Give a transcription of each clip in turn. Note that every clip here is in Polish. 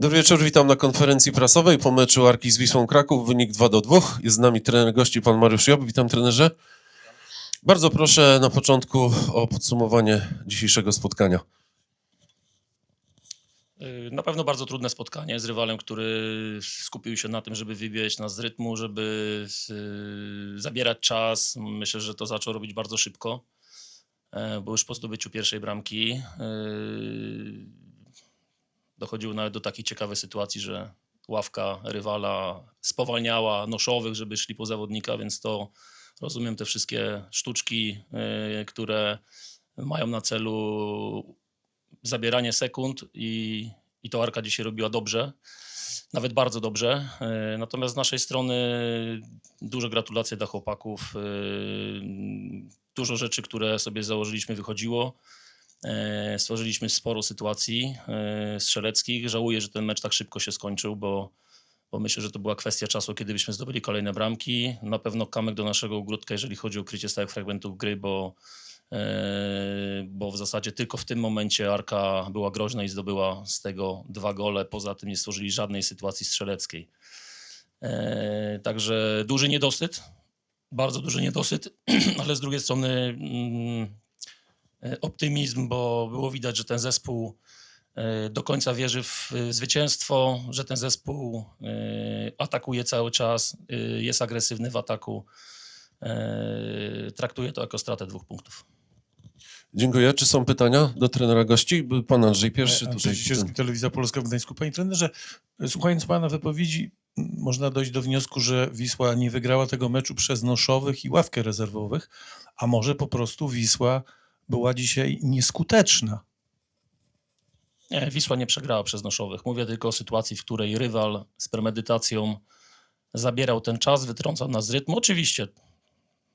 Dobry wieczór, witam na konferencji prasowej po meczu Arki z Wisłą Kraków. Wynik 2 do 2. Jest z nami trener gości, pan Mariusz Job. Witam trenerze. Bardzo proszę na początku o podsumowanie dzisiejszego spotkania. Y, Na pewno bardzo trudne spotkanie z rywalem, który skupił się na tym, żeby wybijać nas z rytmu, żeby y, zabierać czas. Myślę, że to zaczął robić bardzo szybko, e, bo już po zdobyciu pierwszej bramki y, dochodziło nawet do takiej ciekawej sytuacji, że ławka rywala spowalniała noszowych, żeby szli po zawodnika, więc to rozumiem te wszystkie sztuczki, y, które mają na celu zabieranie sekund i, i to Arka dzisiaj robiła dobrze, nawet bardzo dobrze. E, Natomiast z naszej strony duże gratulacje dla chłopaków. E, Dużo rzeczy, które sobie założyliśmy, wychodziło. E, Stworzyliśmy sporo sytuacji e, strzeleckich. Żałuję, że ten mecz tak szybko się skończył, bo, bo myślę, że to była kwestia czasu, kiedy byśmy zdobyli kolejne bramki. Na pewno kamek do naszego ogródka, jeżeli chodzi o krycie stałych fragmentów gry, bo Eee, bo w zasadzie tylko w tym momencie Arka była groźna i zdobyła z tego dwa gole. Poza tym nie stworzyli żadnej sytuacji strzeleckiej. Także duży niedosyt, bardzo duży niedosyt, ale z drugiej strony mm, e, optymizm, bo było widać, że ten zespół e, do końca wierzy w e, zwycięstwo, że ten zespół e, atakuje cały czas, e, jest agresywny w ataku. E, Traktuję to jako stratę dwóch punktów. Dziękuję. Czy są pytania do trenera gości? Był Pan Andrzej pierwszy. Andrzej Tutaj. Telewizja Polska w Gdańsku. Panie trenerze, słuchając pana wypowiedzi, można dojść do wniosku, że Wisła nie wygrała tego meczu przez noszowych i ławkę rezerwowych, a może po prostu Wisła była dzisiaj nieskuteczna. Nie, Wisła nie przegrała przez noszowych. Mówię tylko o sytuacji, w której rywal z premedytacją zabierał ten czas, wytrącał nas z rytmu. Oczywiście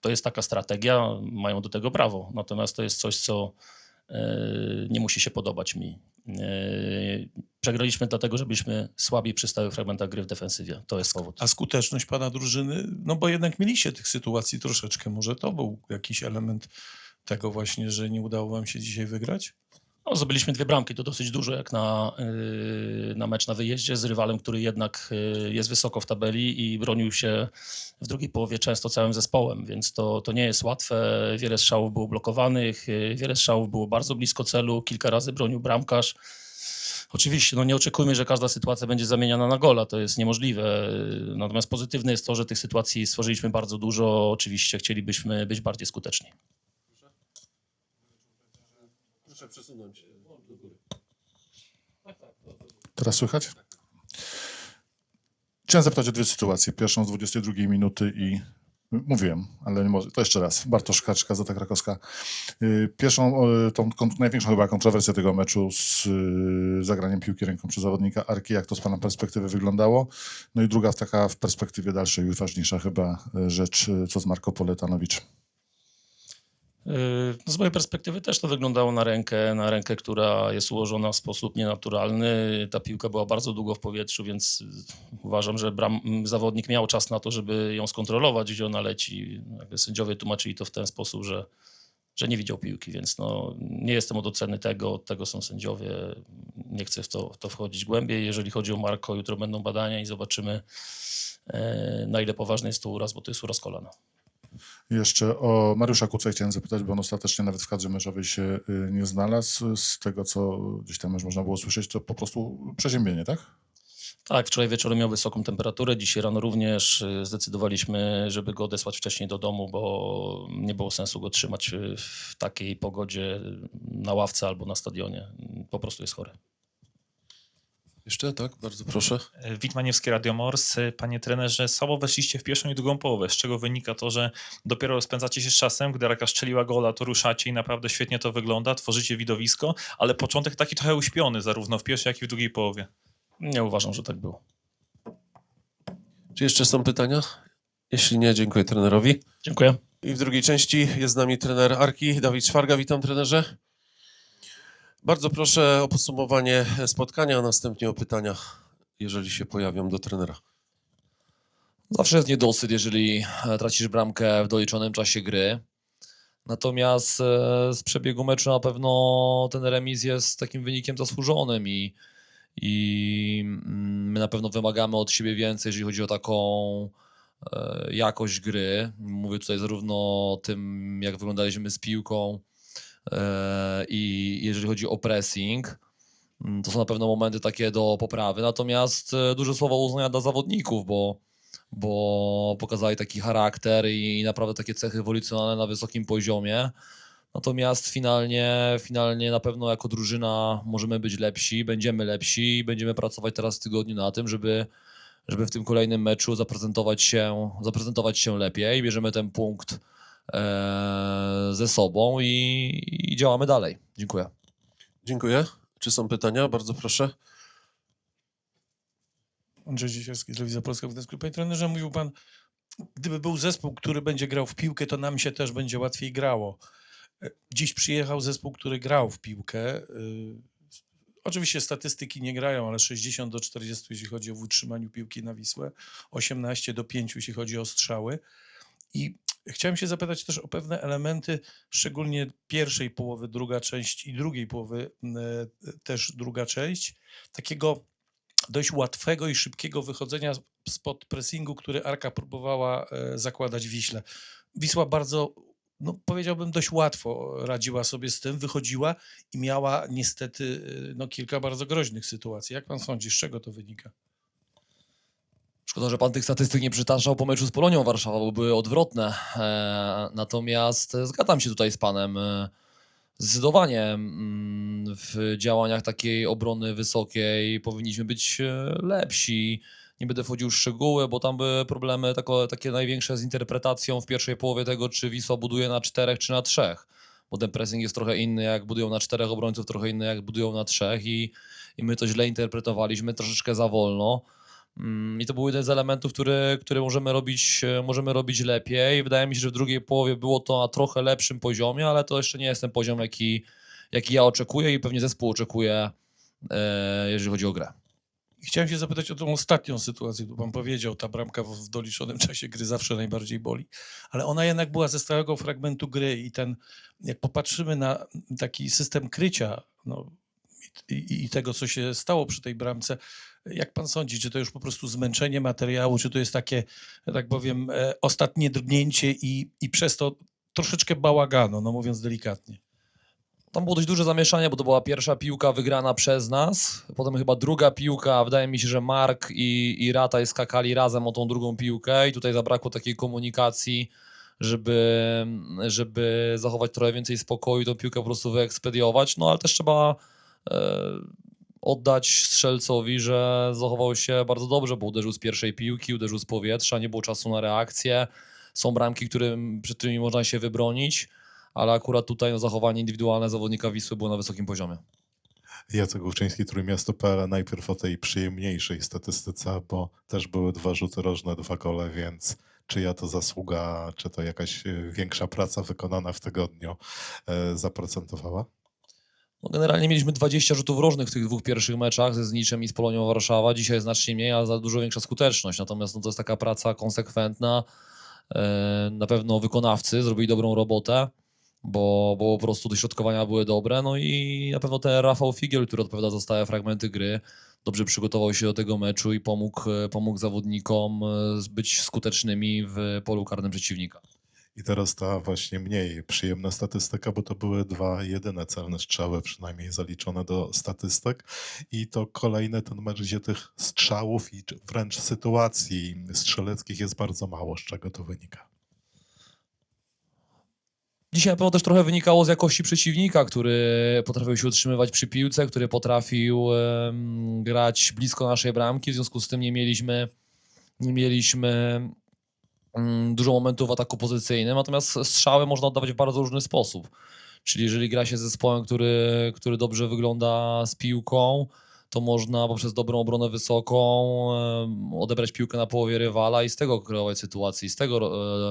to jest taka strategia, mają do tego prawo. Natomiast to jest coś, co e, nie musi się podobać mi. E, Przegraliśmy dlatego, że byliśmy słabi przy stałych fragmentach gry w defensywie. To jest powód. A skuteczność pana drużyny, no bo jednak mieliście tych sytuacji troszeczkę. Może to był jakiś element tego właśnie, że nie udało wam się dzisiaj wygrać? No, dwie bramki, to dosyć dużo jak na, yy, na mecz na wyjeździe z rywalem, który jednak yy, jest wysoko w tabeli i bronił się w drugiej połowie często całym zespołem, więc to, to nie jest łatwe. Wiele strzałów było blokowanych, yy, wiele strzałów było bardzo blisko celu, kilka razy bronił bramkarz. Oczywiście, no nie oczekujmy, że każda sytuacja będzie zamieniana na gola, to jest niemożliwe. Natomiast pozytywne jest to, że tych sytuacji stworzyliśmy bardzo dużo. Oczywiście chcielibyśmy być bardziej skuteczni. Proszę przesunąć do góry. Teraz słychać? Chciałem zapytać o dwie sytuacje. Pierwszą z 22 minuty i mówiłem, ale nie może. To jeszcze raz. Bartosz Kaczka, Zata Krakowska. Y, Pierwszą, y, tą największą chyba kontrowersję tego meczu z y, zagraniem piłki ręką przez zawodnika Arki, jak to z pana perspektywy wyglądało. No i druga taka w perspektywie dalszej, ważniejsza chyba y, rzecz, co z Marko Poletanowicz. Yy, no Z mojej perspektywy też to wyglądało na rękę, na rękę, która jest ułożona w sposób nienaturalny. Ta piłka była bardzo długo w powietrzu, więc yy, uważam, że bram, zawodnik miał czas na to, żeby ją skontrolować, gdzie ona leci. Jakby sędziowie tłumaczyli to w ten sposób, że, że nie widział piłki, więc no, nie jestem od oceny tego, od tego są sędziowie. Nie chcę w to, w to wchodzić głębiej. Jeżeli chodzi o Marko, jutro będą badania i zobaczymy, e, na ile poważny jest to uraz, bo to jest uraz kolana. Jeszcze o Mariusza Kucę chciałem zapytać, bo on ostatecznie nawet w kadrze meczowej się y, nie znalazł. Z tego, co gdzieś tam już można było słyszeć, to po prostu przeziębienie, tak? Tak, wczoraj wieczorem miał wysoką temperaturę, dzisiaj rano również y, zdecydowaliśmy, żeby go odesłać wcześniej do domu, bo nie było sensu go trzymać y, w takiej pogodzie na ławce albo na stadionie. Po prostu jest chory. Jeszcze, tak? Bardzo proszę. Witmaniewski Radio Mors. Panie trenerze, słabo weszliście w pierwszą i drugą połowę, z czego wynika to, że dopiero spędzacie się z czasem, gdy Raka strzeliła gola, to ruszacie i naprawdę świetnie to wygląda, tworzycie widowisko, ale początek taki trochę uśpiony, zarówno w pierwszej, jak i w drugiej połowie. Nie uważam, że tak było. Czy jeszcze są pytania? Jeśli nie, dziękuję trenerowi. Dziękuję. I w drugiej części jest z nami trener Arki, Dawid Szwarga. Witam trenerze. Bardzo proszę o podsumowanie spotkania, a następnie o pytania, jeżeli się pojawią do trenera. Zawsze jest niedosyt, jeżeli e, tracisz bramkę w doliczonym czasie gry. Natomiast e, z przebiegu meczu na pewno ten remis jest takim wynikiem zasłużonym i i mm, my na pewno wymagamy od siebie więcej, jeżeli chodzi o taką e, jakość gry. Mówię tutaj zarówno o tym, jak wyglądaliśmy z piłką i jeżeli chodzi o pressing, mm, to są na pewno momenty takie do poprawy. Natomiast e, duże słowa uznania dla zawodników, bo, bo pokazali taki charakter i naprawdę takie cechy ewolucjonalne na wysokim poziomie. Natomiast finalnie, finalnie na pewno jako drużyna możemy być lepsi, będziemy lepsi i będziemy pracować teraz w tygodniu na tym, żeby, żeby w tym kolejnym meczu zaprezentować się, zaprezentować się lepiej. Bierzemy ten punkt e, ze sobą i, i działamy dalej. Dziękuję. Dziękuję. Czy są pytania? Bardzo proszę. Andrzej Dzisielski, Telewizja Polska w Gdańsku. Panie trenerze, mówił pan, gdyby był zespół, który będzie grał w piłkę, to nam się też będzie łatwiej grało. E, Dziś przyjechał zespół, który grał w piłkę. Y, Oczywiście statystyki nie grają, ale 60 do 40, jeśli chodzi o utrzymaniu piłki na Wisłę, 18 do 5, jeśli chodzi o strzały. I chciałem się zapytać też o pewne elementy, szczególnie pierwszej połowy, druga część i drugiej połowy, e, też druga część, takiego dość łatwego i szybkiego wychodzenia spod pressingu, który Arka próbowała e, zakładać Wiśle. Wisła bardzo, no powiedziałbym, dość łatwo radziła sobie z tym, wychodziła i miała niestety e, no, kilka bardzo groźnych sytuacji. Jak pan sądzi, z czego to wynika? Szkoda, że pan tych statystyk nie przytaczał po meczu z Polonią Warszawa, bo były odwrotne. E, natomiast e, zgadzam się tutaj z panem. E, zdecydowanie mm, w działaniach takiej obrony wysokiej powinniśmy być lepsi. Nie będę wchodził w szczegóły, bo tam były problemy takie największe z interpretacją w pierwszej połowie tego, czy Wisła buduje na czterech, czy na trzech. Bo ten pressing jest trochę inny, jak budują na czterech obrońców, trochę inny, jak budują na trzech i, i my to źle interpretowaliśmy, troszeczkę za wolno. Mm, I to był jeden z elementów, który, który możemy, robić, e, możemy robić lepiej. Wydaje mi się, że w drugiej połowie było to na trochę lepszym poziomie, ale to jeszcze nie jest ten poziom, jaki, jaki ja oczekuję i pewnie zespół oczekuje, e, jeżeli chodzi o grę. Chciałem się zapytać o tą ostatnią sytuację, bo pan powiedział, ta bramka w, doliczonym czasie gry zawsze najbardziej boli, ale ona jednak była ze stałego fragmentu gry i ten, jak popatrzymy na taki system krycia no, i, tego, co się stało przy tej bramce, jak pan sądzi, czy to już po prostu zmęczenie materiału, czy to jest takie, tak powiem, e, ostatnie drgnięcie i, i przez to troszeczkę bałagano, no mówiąc delikatnie. Tam było dość duże zamieszanie, bo to była pierwsza piłka wygrana przez nas, potem chyba druga piłka, wydaje mi się, że Mark i, i Rataj skakali razem o tą drugą piłkę i tutaj zabrakło takiej komunikacji, żeby, żeby zachować trochę więcej spokoju i tą piłkę po prostu wyekspediować, no ale też trzeba oddać strzelcowi, że zachował się bardzo dobrze, bo uderzył z pierwszej piłki, uderzył z powietrza, nie było czasu na reakcję, są bramki, którym, przed którymi można się wybronić, ale akurat tutaj no, zachowanie indywidualne zawodnika Wisły było na wysokim poziomie. Jacek Główczyński, Trójmiasto.pl. Najpierw o tej przyjemniejszej statystyce, bo też były dwa rzuty rożne, dwa gole, więc czyja to zasługa, czy to jakaś e, większa praca wykonana w tygodniu e, zaprocentowała? No, generalnie mieliśmy 20 rzutów rożnych w tych dwóch pierwszych meczach ze Zniczem i z Polonią Warszawa. Dzisiaj znacznie mniej, ale za dużo większa skuteczność. Natomiast no, to jest taka praca konsekwentna. E, Na pewno wykonawcy zrobili dobrą robotę, bo, bo po prostu dośrodkowania były dobre. No i na pewno ten Rafał Figiel, który odpowiada za stałe fragmenty gry, dobrze przygotował się do tego meczu i pomógł, e, pomógł zawodnikom e, być skutecznymi w polu karnym przeciwnika. I teraz ta właśnie mniej przyjemna statystyka, bo to były dwa jedyne celne strzały, przynajmniej zaliczone do statystyk. I to kolejny ten mecz, gdzie tych strzałów i wręcz sytuacji strzeleckich jest bardzo mało. Z czego to wynika? Dzisiaj na pewno też trochę wynikało z jakości przeciwnika, który potrafił się utrzymywać przy piłce, który potrafił grać blisko naszej bramki, w związku z tym nie mieliśmy, nie mieliśmy dużo momentów w ataku pozycyjnym, natomiast strzały można oddawać w bardzo różny sposób. Czyli jeżeli gra się z zespołem, który, który dobrze wygląda z piłką, to można poprzez dobrą obronę wysoką odebrać piłkę na połowie rywala i z tego kreować sytuację, z tego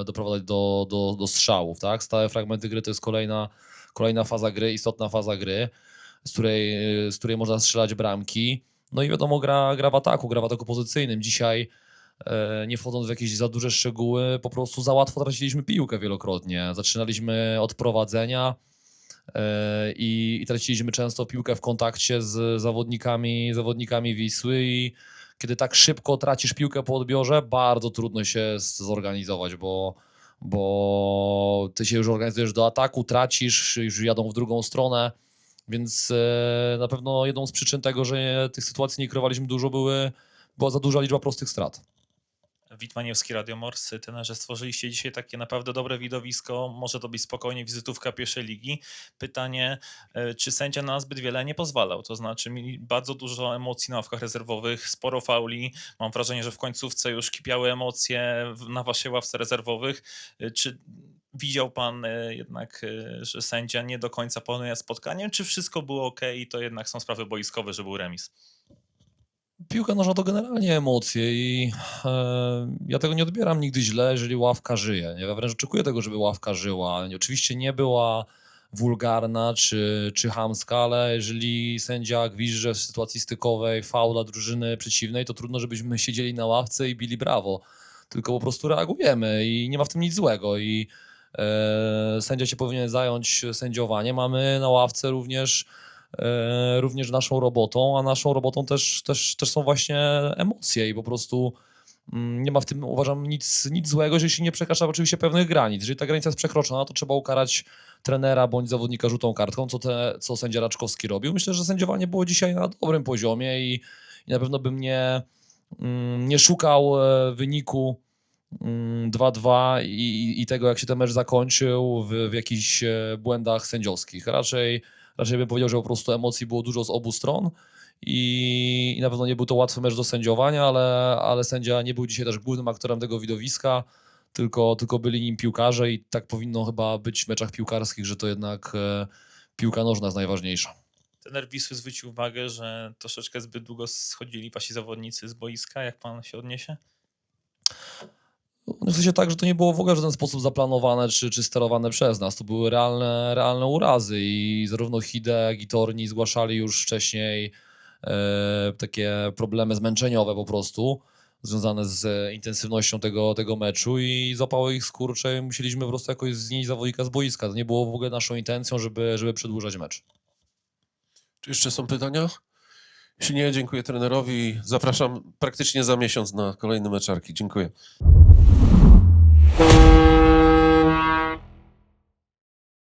e, doprowadzać do, do, do strzałów. Tak? Stałe fragmenty gry to jest kolejna, kolejna faza gry, istotna faza gry, z której, e, z której można strzelać bramki. No i wiadomo, gra, gra w ataku, gra w ataku pozycyjnym. Dzisiaj, nie wchodząc w jakieś za duże szczegóły, po prostu za łatwo traciliśmy piłkę wielokrotnie. Zaczynaliśmy od prowadzenia, e, i, i traciliśmy często piłkę w kontakcie z zawodnikami, zawodnikami Wisły i kiedy tak szybko tracisz piłkę po odbiorze, bardzo trudno się zorganizować, bo, bo ty się już organizujesz do ataku, tracisz, już jadą w drugą stronę, więc e, na pewno jedną z przyczyn tego, że tych sytuacji nie kreowaliśmy dużo, były, była za duża liczba prostych strat. Witmaniewski, Radio Morsy, trenerze, stworzyliście dzisiaj takie naprawdę dobre widowisko, może to być spokojnie wizytówka pierwszej ligi. Pytanie, e, czy sędzia na zbyt wiele nie pozwalał? To znaczy bardzo dużo emocji na ławkach rezerwowych, sporo fauli. Mam wrażenie, że w końcówce już kipiały emocje na waszej ławce rezerwowych. E, Czy widział pan e, jednak, że sędzia nie do końca planuje spotkaniem, czy wszystko było ok i to jednak są sprawy boiskowe, że był remis? Piłka nożna to generalnie emocje i e, ja tego nie odbieram nigdy źle, jeżeli ławka żyje. Ja wręcz oczekuję tego, żeby ławka żyła. Oczywiście nie była wulgarna czy, czy chamska, ale jeżeli sędzia gwizdże w sytuacji stykowej faula drużyny przeciwnej, to trudno, żebyśmy siedzieli na ławce i bili brawo. Tylko po prostu reagujemy i nie ma w tym nic złego. I e, sędzia się powinien zająć sędziowaniem, a my na ławce również również naszą robotą, a naszą robotą też, też, też są właśnie emocje i po prostu mm, nie ma w tym, uważam, nic, nic złego, jeśli nie przekracza oczywiście pewnych granic. Jeżeli ta granica jest przekroczona, to trzeba ukarać trenera bądź zawodnika żółtą kartką, co, te, co sędzia Raczkowski robił. Myślę, że sędziowanie było dzisiaj na dobrym poziomie i, i na pewno bym nie, mm, nie szukał e, wyniku mm, 2-2 i, i- i tego, jak się ten mecz zakończył w, w jakichś e, błędach sędziowskich. Raczej raczej bym powiedział, że po prostu emocji było dużo z obu stron i, i na pewno nie był to łatwy mecz do sędziowania, ale, ale sędzia nie był dzisiaj też głównym aktorem tego widowiska, tylko, tylko byli nim piłkarze i tak powinno chyba być w meczach piłkarskich, że to jednak e, piłka nożna jest najważniejsza. Trener Wisły zwrócił uwagę, że troszeczkę zbyt długo schodzili wasi zawodnicy z boiska. Jak pan się odniesie? No, W sensie tak, że to nie było w ogóle w żaden sposób zaplanowane czy, czy sterowane przez nas. To były realne, realne urazy i zarówno Hide, jak i Torni zgłaszali już wcześniej e, takie problemy zmęczeniowe po prostu związane z intensywnością tego, tego meczu i zapały ich skurcze i musieliśmy po prostu jakoś znieść zawodnika z boiska. To nie było w ogóle naszą intencją, żeby, żeby przedłużać mecz. Czy jeszcze są pytania? Jeśli dziękuję trenerowi. Zapraszam praktycznie za miesiąc na kolejne meczarki. Dziękuję.